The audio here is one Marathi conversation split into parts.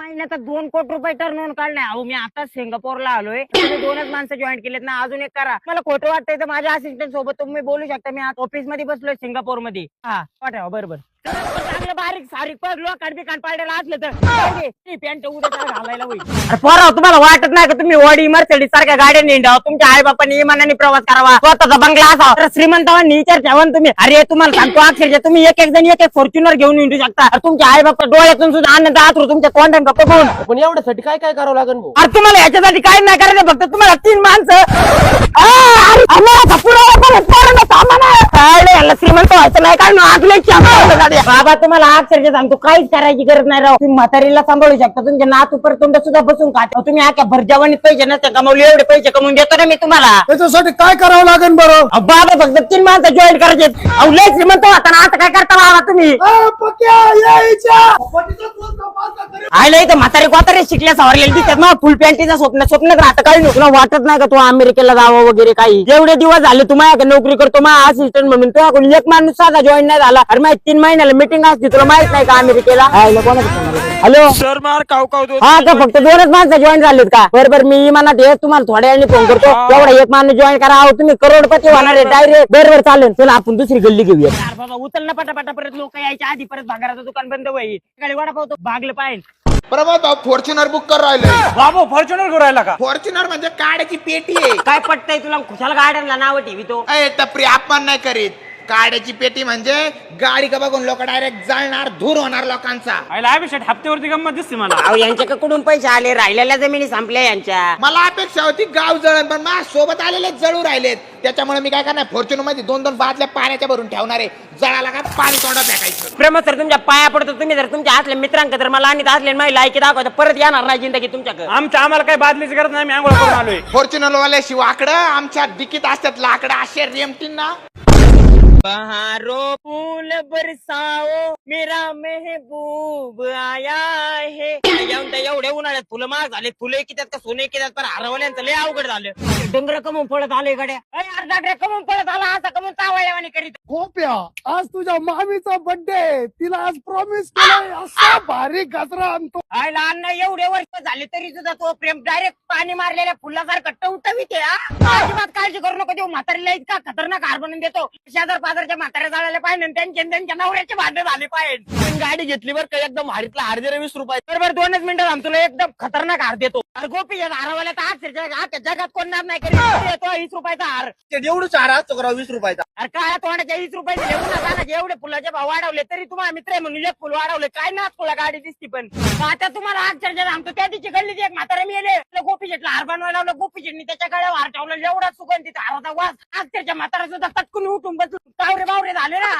महिन्यात दोन कोटी रुपये टर्न काढलाय अहो मी आता सिंगापूरला आलोय. तुम्ही दोनच माणसं जॉईन केलेत ना. अजून एक करा. मला खोटं वाटतंय तर माझ्या असिस्टंट सोबत तुम्ही बोलू शकता. मी आज ऑफिसमध्ये बसलोय सिंगापूरमध्ये हा. पाठवा बरोबर चांगलं बारीक सारीक पडलो काढबी कान पाडायला असलं तर पॅन्ट उद्या घालायला होईल. पोरा तुम्हाला वाटत नाही का तुम्ही वडी मर्सडी सारख्या गाड्या निंडाव? तुमच्या आई बापांनी इमानाने प्रवास करावा. स्वतःचा बंगला असावा. तर श्रीमंतावांनी विचार ठेवा ना तुम्ही. अरे तुम्हाला सांगतो अक्षरशः तुम्ही एक एक जण एक एक फॉर्च्युनर घेऊन निंडू शकता. अरे तुमच्या आई बापा डोळ्यातून सुद्धा आनंद आतरू तुमच्या तोंडान गप्प बघून. पण एवढ्यासाठी काय काय करावं लागेल भाऊ? अरे तुम्हाला याच्यासाठी काय नाही करायचं फक्त तुम्हाला तीन माणसं. आ, अरे, पोरांना सामान आहे. अरे, याला श्रीमंत व्हायचं नाही काय बाबा तुम्हाला अक्षरशः सांगतो काहीच करायची गरज नाही राव. तुम्ही म्हातारीला सांभाळू शकता. तुमच्या नात उपर तोंड सुद्धा बसून खात तुम्ही आख्या भरजावानी पैसे नसते कमवले एवढे पैसे कमवून देतो ना मी तुम्हाला. त्याच्यासाठी काय करावं लागेल बरं? अहो, बाबा फक्त तीन माणसं जॉईन करायचे. अहो, लय श्रीमंत होता ना आता काय करता बाबा तुम्ही? तरी आयला इथं म्हातारे कोतारे शिकल्या सवरलेले दिसतात ना फुल पॅन्टीचं स्वप्न स्वप्न राहतं काही नको तुला वाटत नाही का तू अमेरिकेला जावं वगैरे काही. जेवढे दिवस झाले तुम्हाला नोकरी करतो मा असिस्टंट म्हणून. तुला कोणी एक माणूस साधा जॉईन नाही झाला. अरे माहिती तीन महिन्याला मिटिंग असते तुला माहीत नाही का अमेरिकेला? हॅलो सर मार काव काव दोन हा का फक्त दोनच माणसं जॉईन झालेत का? बरोबर मी म्हणत हे तुम्हाला थोड्या वेळाने फोन करतो. एवढा एक माणूस जॉईन करा. अहो, तुम्ही करोडपती होणार आहे डायरेक्ट बरोबर चालेल. चला आपण दुसरी गल्ली घेऊया. बाबा उचल ना पटापटा परत. लोक यायच्या आधी परत भागाराचं दुकान बंद होईल. सकाळी वडापाव तो भागलं पाहिजे. प्रमोद भाऊ फॉर्च्युनर बुक कर राहिले. बाबू फॉर्च्युनर राहिला का? फॉर्च्युनर म्हणजे काड्याची पेटी आहे. काय पटतंय तुला? खुशाल गार्डनला नाव ठेवी तो. अय टपरी अपमान नाही करीत. काड्याची पेटी म्हणजे गाडी का बघून लोक डायरेक्ट जळणार धूर होणार लोकांचा. आयला अभिषेक हप्त्यावरती गंमत दिसते मला. अहो यांच्याकडून पैसे आले राहिलेल्या जमिनी संपल्या यांच्या. मला अपेक्षा होती गाव जळण पण माझ्या सोबत आलेले जळू राहिलेत. त्याच्यामुळे मी काय करणार फॉर्च्युनरमध्ये दोन दोन बादल्या पाण्याच्या भरून ठेवणार. आहे जळाला का पाणी तोंडात फेकायचं? प्रेम सर तुमच्या पाया पडतो तुम्ही जर तुमच्या असल्या मित्रांक जर मला आणि असले माझी लायकी दाखवता परत येणार नाही जिंदगी तुमच्याकडे. आमच्या आम्हाला काही बादलीची गरज नाही मी आंघोळ करून आलोय. फॉर्च्युनर वाल्याशी वाकडं आमच्या डिकीत असतात लाकडं असे रेमटींना. बहारो फूल बरसाओ मेरा महबूब आया है। येऊन त्या एवढ्या उन्हाळ्यात फुलं महाग झाले फुले कित्यात का सोने कित्यात? पण हरवल्यांचं लय अवघड झालं. डोंगर कमवून पळत आले गड्या. अर्धा कमवून पळत आला असं कमवून तावळ्यावानी करीत. खोप्या आज तुझ्या मामीचा बर्थडे तिला आज प्रॉमिस केलंय असा भारी गजरा आणतो. आय लहान नाही एवढे वर्ष झाले तरी सुद्धा तो प्रेम डायरेक्ट पाणी मारलेल्या फुलासारखं टवटवीत. अजिबात काळजी करू नको देऊ म्हातारीला इतका खतरनाक हार बनवून देतो. शेजार पाजारच्या म्हाताऱ्या जाळायला पाहिजे आणि त्यांचे आणि त्यांच्या नवऱ्याचे भांडे झाले पाहिजे. गाडी घेतली बरं का एकदम हारीतला हार दे रे वीस रुपये बरोबर दोनच मिनिटं थांब तुला एकदम खतरनाक हार देतो. अरे गोपी या हारावाल्या तर फिरच्या आख्या जगात कोण नाम नाही येतो वीस रुपयाचा हार. एवढं चार असतो करा वीस रुपयाचा? अरे काय तोंडाच्या वीस रुपयाचे घेऊन नका ना एवढे फुलाचे भाव वाढवले तरी तुम्हाला मित्र आहे म्हणून एक फुल वाढवले. काय ना तुला गाडी दिसती पण. आता तुम्हाला अक्षरशः सांगतो त्या दिवशी गल्लीची एक म्हातारा मी येले गोपी शेटला हार बनवायला लावलं गोपी शेटनी त्याच्या गळ्यावर हार ठेवला एवढा सुगंधित हाराचा वास. अक्षरच्या म्हातारा सुद्धा तटकून उठून बसून कावरे बावरे झाले ना.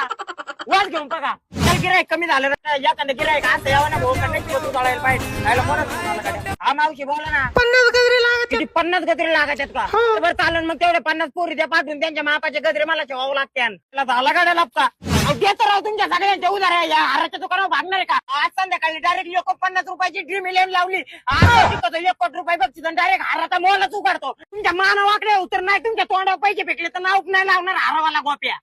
वास घेऊन बघा. गिरायक कमी झालं ना. एखादं गिरायक असं यावं ना भाऊ वस्तू चालायला पाहिजे. यायला कोणाच? तुम्हाला गाड्या? हा मावशी बोला. ना. पन्नास गजरे लागत किती पन्नास गजरे लागत आहेत का बरं चालेल मग तेवढे पन्नास पोरी द्या पाठवून त्यांच्या मापाचे गजरे मला ठेवावं लागते. त्याला झाला गाड्या लागता देतो राव तुमच्या सगळ्यांच्या उधार आहे. या हाराच्या दुकानावर भागणार आहे का? आज संध्याकाळी डायरेक्ट एक पन्नास रुपयाची ड्रीम इलेव्हन लावली. आज शिकवतो एक कोटी रुपये बघतो डायरेक्ट हाराचा मोलच उघडतो. तुमच्या मानवाकडे उतर नाही तुमच्या तोंडावर पैसे फेकले तर नाव नाही लावणार हारावाला गोप्या.